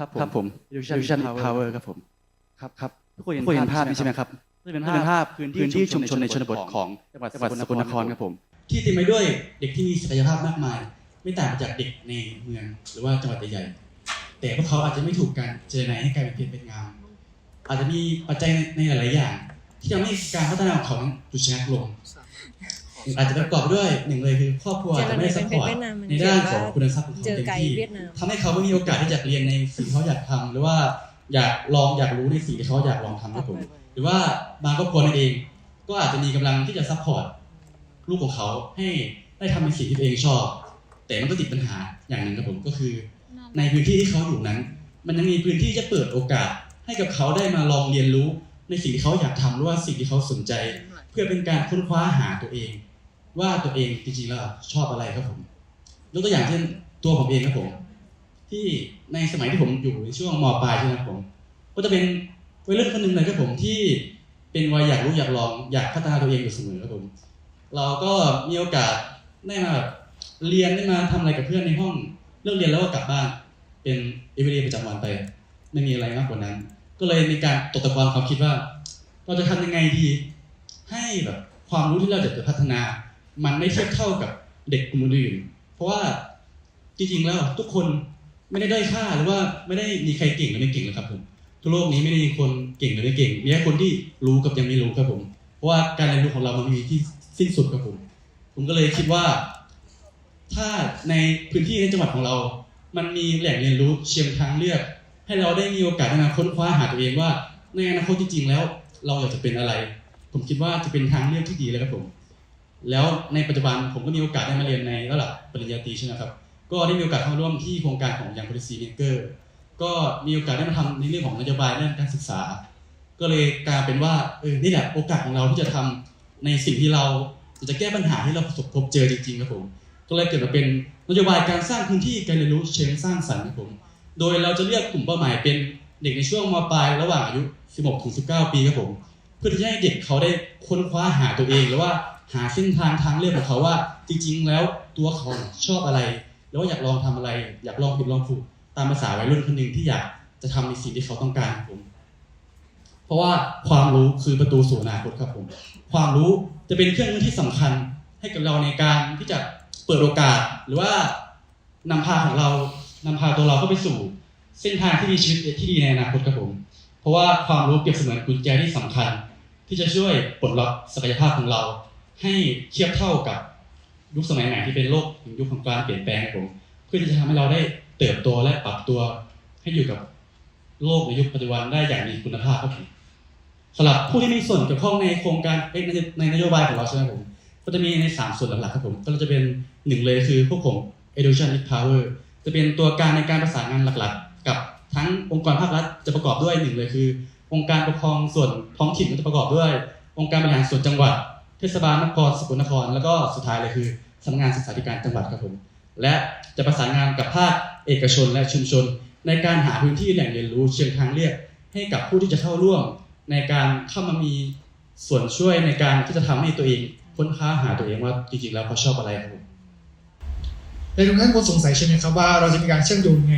ครับครับผม Illusion Illusion Power Power ครับผมครับครับทุกคนทุกคนเห็นภาพนี้ใช่ไหมครับนี่เป็นนี่เป็นภาภาพพพื้นพื้นที่ที่ชุมชนในชนบทขขอองงจังหวัดจังหวัดสกลนครครับผม ที่เต็มไปด้วยเด็กที่มีศักยภาพมากมาย ไม่ต่างจากเด็กในเมืองหรือว่าจังหวัดใหญ่ๆแต่พวกเขาอาจจะไม่ถูกการเจรไนให้กลายเป็นเพชรเป็นงามอาจจะมีปัจจัยในหลายๆอย่าง ที่ทำให้การพัฒนาของเขานั้นหยุดชะงักลง อาจจะประกอบด้วยหนึ่งเลยคือครอบครัวอาจจะไม่ได้ซัพพอร์ตในด้านของคุณทรัพย์ของเขาเจอเต็มไกด์ที่เวียดนามทำให้เขาไม่มีโอกาสที่จะเรียนในสิ่งที่เขาอยากทำหรือว่าอยากลองอยากรู้ในสิ่งที่เขาอยากลองทำครับผมหรือว่าบางครอบครัวนั่นเอง ก็อาจจะมีกำลังที่จะซัพพอร์ตลูกของเขาให้ได้ทำในสิ่งที่ตัวเองชอบ แต่มันก็ติดปัญหาอย่างหนึ่งครับผมก็คือ ในพื้นที่ที่เขาอยู่นั้น มันยังมีพื้นที่จะเปิดโอกาส ให้กับเขาได้มาลองเรียนรู้ในสิ่งที่เขาอยากทำหรือว่าสิ่งที่เขาสนใจ เพื่อเป็นการค้นคว้าหาตัวเอง ว่าตัวเองจริงๆแล้วชอบอะไรครับผมยกตัวอย่างเช่นตัวผมเองครับผม ที่ในสมัยที่ผมอยู่ในช่วงมปลายใช่ไหมครับผม ก็จะเป็นวัยรุ่นคนหนึ่งเลยครับผมที่เป็นวัยอยากรู้อยากลองอยากพัฒนาตัวเองอยู่เสมอครับผม เราก็มีโอกาสได้มาแบบเรียนได้มาทำอะไรกับเพื่อนในห้องเลิกเรียนแล้วก็กลับบ้าน เป็นเอเวอเรประจำวันไป ไม่มีอะไรมากกว่านั้น ก็เลยมีการตกตะกอนความคิดว่า เราจะทำยังไงดี ให้แบบความรู้ที่เราจะพัฒนา มันไม่เทียบเท่ากับเด็กกลุ่มอื่น เพราะว่าจริงๆแล้วทุกคนไม่ได้ด้อยค่าหรือว่าไม่ได้มีใครเก่งหรือไม่เก่งหรอกครับผมทั่วโลกนี้ไม่ได้มีคนเก่งหรือไม่เก่งมีแค่คนที่รู้กับยังไม่รู้ครับผม เพราะว่าการเรียนรู้ของเรามันมีที่สิ้นสุดครับผม ผมก็เลยคิดว่า ถ้าในพื้นที่ในจังหวัดของเรา มันมีแหล่งเรียนรู้เชิงทางเลือก ให้เราได้มีโอกาสในการค้นคว้าหาตัวเองว่าในอนาคตจริงๆแล้ว เราอยากจะเป็นอะไร ผมคิดว่าจะเป็นทางเลือกที่ดีเลยครับผม แล้วในปัจจุบันผมก็มีโอกาสได้มาเรียนในระดับปริญญาตรีใช่ไหมครับ ก็ได้มีโอกาสเข้าร่วมที่โครงการของยัง policy maker ก็มีโอกาสได้มาทำในเรื่องของนโยบายเรื่องการศึกษา ก็เลยกลายเป็นว่าเออนี่แหละโอกาสของเราที่จะทำในสิ่งที่เราจะแก้ปัญหาที่เราประสบพบเจอจริงๆครับผมก็เลยเกิดมาเป็นนโยบายการสร้างพื้นที่การเรียนรู้เชิงสร้างสรรค์ครับผม โดยเราจะเลือกกลุ่มเป้าหมายเป็นเด็กในช่วงมปลายระหว่างอายุ 16 ถึง 19 ปีครับผม เพื่อที่จะให้เด็กเขาได้ค้นคว้าหาตัวเองหรือว่า หาเส้นทางทางเลือกของเขาว่า จริงๆ แล้วตัวเขาชอบอะไร แล้วอยากลองทำอะไร อยากลองผิดลองถูกตามภาษาวัยรุ่นคนหนึ่งที่อยากจะทำในสิ่งที่เขาต้องการครับผม เพราะว่าความรู้คือประตูสู่อนาคตครับผม ความรู้จะเป็นเครื่องมือที่สำคัญให้กับเราในการที่จะเปิดโอกาส หรือว่านำพาของเรานำพาตัวเราเข้าไปสู่ เส้นทางที่มีชีวิตที่ดีในอนาคตครับผม เพราะว่าความรู้เปรียบเสมือนกุญแจที่สำคัญ ที่จะช่วยปลดล็อกศักยภาพของเรา ให้เทียบเท่ากับยุคสมัยใหม่ที่เป็นโลกยุคของการเปลี่ยนแปลงครับผมเพื่อที่จะทำให้เราได้เติบโตและปรับตัวให้อยู่กับโลกในยุคปัจจุบันได้อย่างมีคุณภาพครับผมสำหรับผู้ที่มีส่วนเกี่ยวข้องในโครงการในในนโยบายของเราใช่ไหมครับผมก็จะมีใน 3 ส่วนหลักๆครับผมก็จะเป็นหนึ่งเลยคือพวกผม Education with Power จะเป็นตัวการในการประสานงานหลักๆ กับทั้งองค์กรภาครัฐจะประกอบด้วยหนึ่งเลยคือ องค์การปกครองส่วนท้องถิ่นก็จะประกอบด้วย องค์การบริหารส่วนจังหวัด เทศบาลนครสกลนคร แล้วก็สุดท้ายเลยคือสำนักงานศึกษาธิการจังหวัดครับผมและจะประสานงานกับภาคเอกชนและชุมชน ในการหาพื้นที่แหล่งเรียนรู้เชิงทางเลือก ให้กับผู้ที่จะเข้าร่วม ในการเข้ามามีส่วนช่วยในการที่จะทำให้ตัวเองค้นค้าหาตัวเองว่าจริงๆแล้วเขาชอบอะไรครับผมและทุกท่านคงสงสัยใช่ไหมครับว่าเราจะมีการเชื่อมโยงไง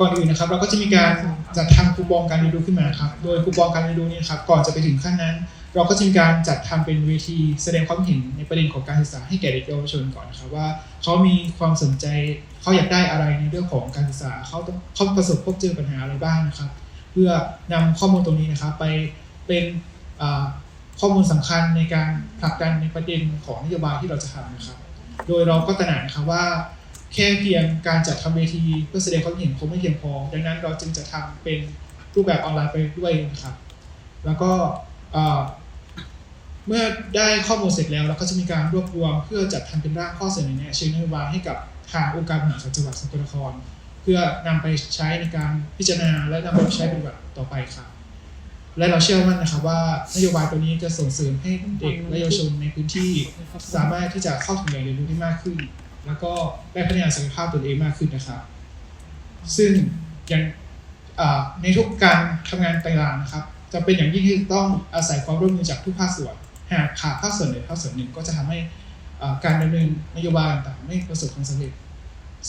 ก่อนอื่นนะครับเราก็จะมีการจัดทำคูปองการเรียนรู้ขึ้นมาครับโดยคูปองการเรียนรู้นี้ครับก่อนจะไปถึงขั้นนั้น เราก็จะมีการจัดทำเป็นเวทีแสดงความเห็นในประเด็นของการศึกษาให้แก่เด็กเยาวชนก่อนนะครับว่าเขามีความสนใจเขาอยากได้อะไรในเรื่องของการศึกษาเขาต้องเขาประสบพบเจอปัญหาอะไรบ้างนะครับ เพื่อนำข้อมูลตรงนี้นะครับไปเป็นข้อมูลสำคัญในการผลักดันในประเด็นของนโยบายที่เราจะทำนะครับ โดยเราก็ตระหนักนะครับว่า แค่เพียงการจัดทำเวทีเพื่อแสดงความเห็นคงไม่เพียงพอ ดังนั้นเราจึงจะทำเป็นรูปแบบออนไลน์ไปด้วยนะครับ แล้วก็ เมื่อได้ข้อมูลเสร็จแล้วเราก็จะมีการรวบรวม เพื่อจัดทำเป็นร่างข้อเสนอแนะเชิงนโยบายให้กับทางองค์การบริหารส่วนจังหวัดสกลนคร เพื่อนำไปใช้ในการพิจารณาและนำไปใช้ปฏิบัติต่อไปครับและเราเชื่อมั่นนะครับว่านโยบายตัวนี้จะส่งเสริมให้เด็กและเยาวชนในพื้นที่ สามารถที่จะเข้าถึงแหล่งเรียนรู้ได้มากขึ้น แล้วก็ได้พัฒนาศักยภาพตนเองมากขึ้นนะครับ ซึ่งอย่างในทุกการทำงานต่างๆนะครับจะเป็นอย่างยิ่งที่ต้องอาศัยความร่วมมือจากทุกภาคส่วน หากขาดภาคส่วนใดภาคส่วนหนึ่งก็จะทำให้การดำเนินนโยบายต่างๆไม่ประสบความสำเร็จ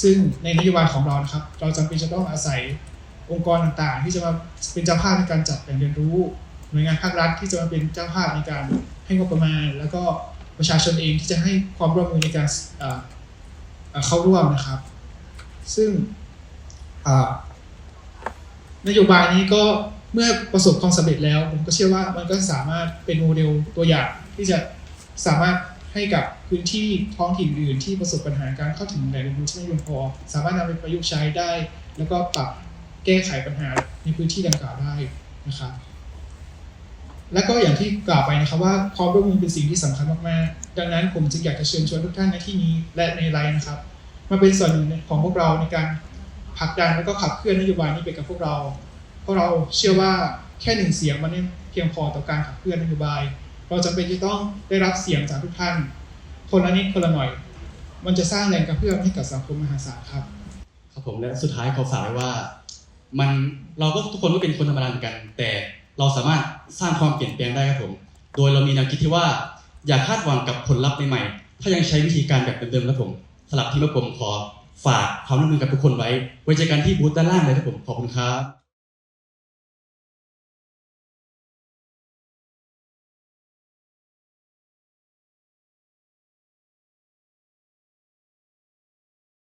ซึ่งในนโยบายของเรานะครับ เราจำเป็นจะต้องอาศัยองค์กรต่างๆ ที่จะมาเป็นเจ้าภาพในการจัดแหล่งเรียนรู้ หน่วยงานภาครัฐที่จะมาเป็นเจ้าภาพในการให้งบประมาณ แล้วก็ประชาชนเองที่จะให้ความร่วมมือในการเข้าร่วมนะครับ ซึ่งนโยบายนี้ก็ เมื่อประสบความสำเร็จแล้ว ผมก็เชื่อว่ามันก็สามารถเป็นโมเดลตัวอย่างที่จะสามารถให้กับพื้นที่ท้องถิ่นอื่นที่ประสบปัญหาการเข้าถึงแหล่งเรียนรู้ที่ไม่เพียงพอ สามารถนำไปประยุกต์ใช้ได้ แล้วก็ปรับแก้ไขปัญหาในพื้นที่ดังกล่าวได้นะครับและก็อย่างที่กล่าวไปนะครับว่าความร่วมมือเป็นสิ่งที่สำคัญมากๆ ดังนั้นผมจึงอยากจะเชิญชวนทุกท่านในที่นี้และในไลน์นะครับ มาเป็นส่วนหนึ่งของพวกเราในการผลักดันและก็ขับเคลื่อนนโยบายนี้ไปกับพวกเรา ราะเราเชื่อว่าแค่หนึ่งเสียงมันไม่เพียงพอต่อการขับเคลื่อนนโยบาย เราจำเป็นจะต้องได้รับเสียงจากทุกท่าน คนละนิดคนละหน่อย มันจะสร้างแรงกระเพื่อมให้กับสังคมมหาศาลครับ ครับผมและสุดท้ายขอฝากไว้ว่า มันเราก็ทุกคนก็เป็นคนธรรมดาเหมือนกัน แต่เราสามารถสร้างความเปลี่ยนแปลงได้ครับผม โดยเรามีแนวคิดที่ว่า อย่าคาดหวังกับผลลัพธ์ใหม่ๆถ้ายังใช้วิธีการแบบเดิมๆครับผมสำหรับที่มาผมขอฝากความร่วมมือกับทุกคนไว้ ไว้เจอกันที่บูธด้านล่างเลยครับผม ขอบคุณครับ